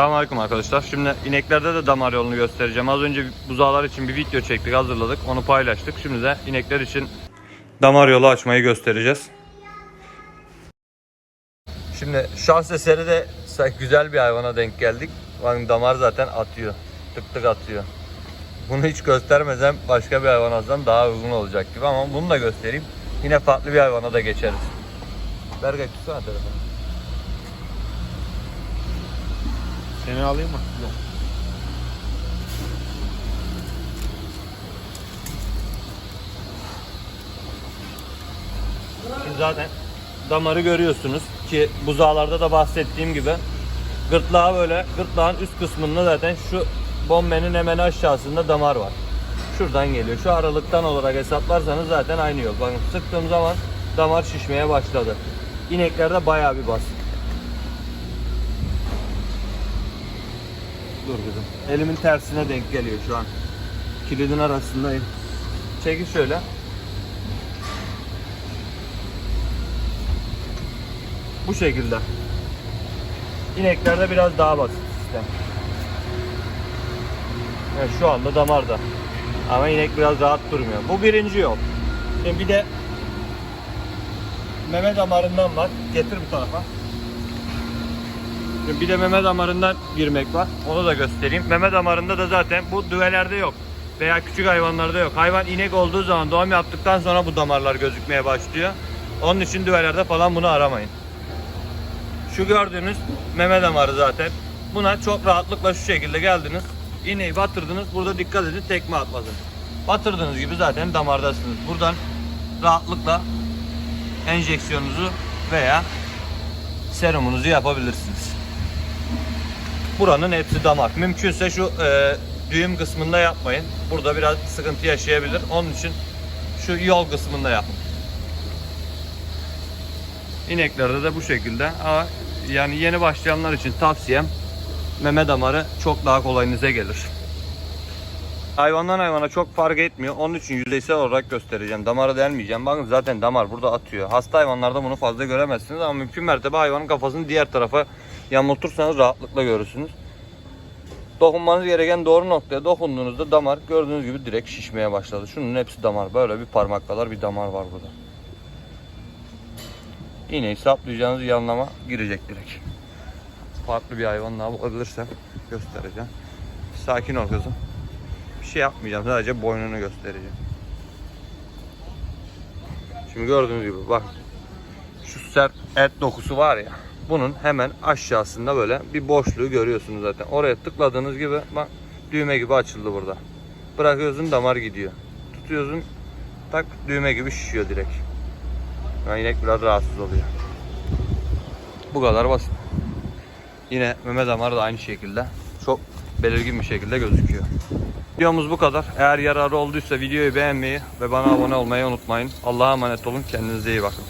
Selamünaleyküm arkadaşlar. Şimdi ineklerde de damar yolunu göstereceğim. Az önce buzağlar için bir video çektik, hazırladık. Onu paylaştık. Şimdi de inekler için damar yolu açmayı göstereceğiz. Şimdi şans eseri de güzel bir hayvana denk geldik. Bakın damar zaten atıyor. Tık tık atıyor. Bunu hiç göstermesem başka bir hayvan alsam daha uygun olacak gibi ama bunu da göstereyim. Yine farklı bir hayvana da geçeriz. Berkay tutsana telefonu. Seni alayım mı? Yok. Şimdi zaten damarı görüyorsunuz ki buzağlarda da bahsettiğim gibi gırtlağı böyle gırtlağın üst kısmında zaten şu bombenin hemen aşağısında damar var. Şuradan geliyor. Şu aralıktan olarak hesaplarsanız zaten aynı yol. Bakın sıktığım zaman damar şişmeye başladı. İneklerde bayağı bir bas. Dur kızım. Elimin tersine denk geliyor şu an. Kilidin arasındayım. Çekil şöyle. Bu şekilde. İneklerde biraz daha basit sistem. Evet, şu anda damarda. Ama inek biraz rahat durmuyor. Bu birinci yol. Şimdi bir de meme damarından var. Getir bu tarafa. Bir de meme damarından girmek var. Onu da göstereyim. Meme damarında da zaten bu düvelerde yok. Veya küçük hayvanlarda yok. Hayvan inek olduğu zaman doğum yaptıktan sonra bu damarlar gözükmeye başlıyor. Onun için düvelerde falan bunu aramayın. Şu gördüğünüz meme damarı zaten. Buna çok rahatlıkla şu şekilde geldiniz. İğneyi batırdınız. Burada dikkat edin tekme atmasın. Batırdığınız gibi zaten damardasınız. Buradan rahatlıkla enjeksiyonunuzu veya serumunuzu yapabilirsiniz. Buranın hepsi damar. Mümkünse şu e, düğüm kısmında yapmayın. Burada biraz sıkıntı yaşayabilir. Onun için şu yol kısmında yapın. İneklerde de bu şekilde. Ama yani yeni başlayanlar için tavsiyem meme damarı çok daha kolayınıza gelir. Hayvandan hayvana çok fark etmiyor. Onun için yüzeysel olarak göstereceğim. Damarı delmeyeceğim. Bakın zaten damar burada atıyor. Hasta hayvanlarda bunu fazla göremezsiniz ama mümkün mertebe hayvanın kafasını diğer tarafa yamultursanız rahatlıkla görürsünüz. Dokunmanız gereken doğru noktaya dokunduğunuzda damar gördüğünüz gibi direkt şişmeye başladı. Şunun hepsi damar. Böyle bir parmak kadar bir damar var burada. İğneyi saplayacağınız yanlama girecek direkt. Farklı bir hayvan daha bulabilirsem göstereceğim. Sakin ol kızım. Bir şey yapmayacağım. Sadece boynunu göstereceğim. Şimdi gördüğünüz gibi bak. Şu sert et dokusu var ya. Bunun hemen aşağısında böyle bir boşluğu görüyorsunuz zaten. Oraya tıkladığınız gibi bak düğme gibi açıldı burada. Bırakıyorsun damar gidiyor. Tutuyorsun tak düğme gibi şişiyor direkt. Yani inek biraz rahatsız oluyor. Bu kadar basit. Yine meme damarı da aynı şekilde. Çok belirgin bir şekilde gözüküyor. Videomuz bu kadar. Eğer yararı olduysa videoyu beğenmeyi ve bana abone olmayı unutmayın. Allah'a emanet olun. Kendinize iyi bakın.